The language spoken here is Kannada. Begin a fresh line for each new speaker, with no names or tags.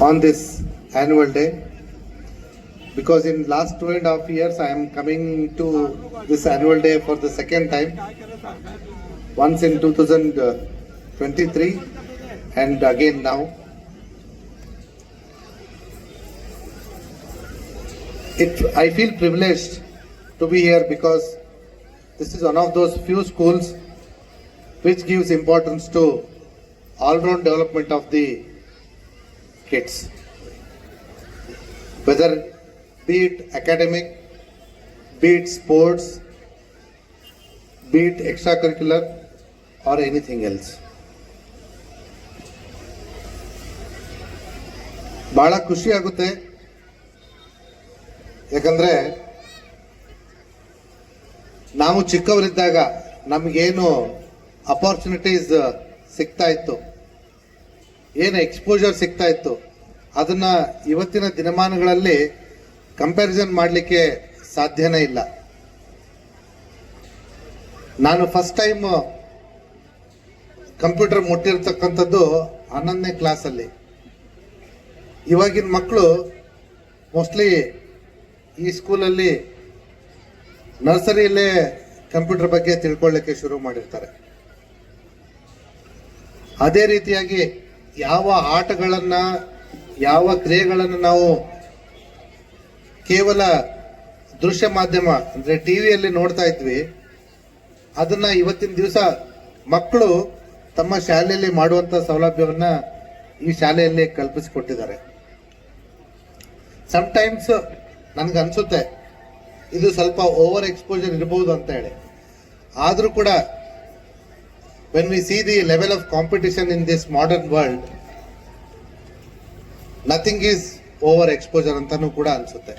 on this annual day. Because in last two and a half years I am coming to this annual day for the second time. Once in 2023 and again now. It I feel privileged to be here because this is one of those few schools which gives importance to all-round development of the kids. Whether be it academic, be it sports, be it extracurricular or anything else. ಭಾಳ ಖುಷಿ ಆಗುತ್ತೆ ಯಾಕಂದರೆ ನಾವು ಚಿಕ್ಕವರಿದ್ದಾಗ ನಮಗೇನು ಅಪಾರ್ಚುನಿಟೀಸ್ ಸಿಗ್ತಾ ಇತ್ತು ಏನು ಎಕ್ಸ್ಪೋಜರ್ ಸಿಗ್ತಾ ಇತ್ತು, ಅದನ್ನ ಇವತ್ತಿನ ದಿನಮಾನಗಳಲ್ಲಿ ಕಂಪ್ಯಾರಿಸನ್ ಮಾಡಲಿಕ್ಕೆ ಸಾಧ್ಯನೇ ಇಲ್ಲ. ನಾನು ಫಸ್ಟ್ ಟೈಮ್ ಕಂಪ್ಯೂಟರ್ ಮುಟ್ಟಿರ್ತಕ್ಕಂಥದ್ದು ಹನ್ನೊಂದನೇ ಕ್ಲಾಸಲ್ಲಿ ಇವಾಗಿನ ಮಕ್ಕಳು ಮೋಸ್ಟ್ಲಿ ಈ ಸ್ಕೂಲಲ್ಲಿ ನರ್ಸರಿಯಲ್ಲೇ ಕಂಪ್ಯೂಟರ್ ಬಗ್ಗೆ ತಿಳ್ಕೊಳ್ಳಿಕ್ಕೆ ಶುರು ಮಾಡಿರ್ತಾರೆ. ಅದೇ ರೀತಿಯಾಗಿ ಯಾವ ಆಟಗಳನ್ನ, ಯಾವ ಕ್ರಿಯೆಗಳನ್ನು ನಾವು ಕೇವಲ ದೃಶ್ಯ ಮಾಧ್ಯಮ, ಅಂದ್ರೆ ಟಿವಿಯಲ್ಲಿ ನೋಡ್ತಾ ಇದ್ವಿ, ಅದನ್ನ ಇವತ್ತಿನ ದಿವಸ ಮಕ್ಕಳು ತಮ್ಮ ಶಾಲೆಯಲ್ಲಿ ಮಾಡುವಂತ ಸೌಲಭ್ಯವನ್ನ ಈ ಶಾಲೆಯಲ್ಲಿ ಕಲ್ಪಿಸಿಕೊಟ್ಟಿದ್ದಾರೆ. ಟೈಮ್ಸ್ ನನ್ಗೆ ಅನ್ಸುತ್ತೆ, ಇದು ಸ್ವಲ್ಪ ಓವರ್ ಎಕ್ಸ್ಪೋಜರ್ ಇರಬಹುದು ಅಂತ ಹೇಳಿ. ಆದರೂ ಕೂಡ when we see the level of competition in this modern world nothing is over exposure ಅಂತಾನೂ ಕೂಡ ಅನ್ಸುತ್ತೆ.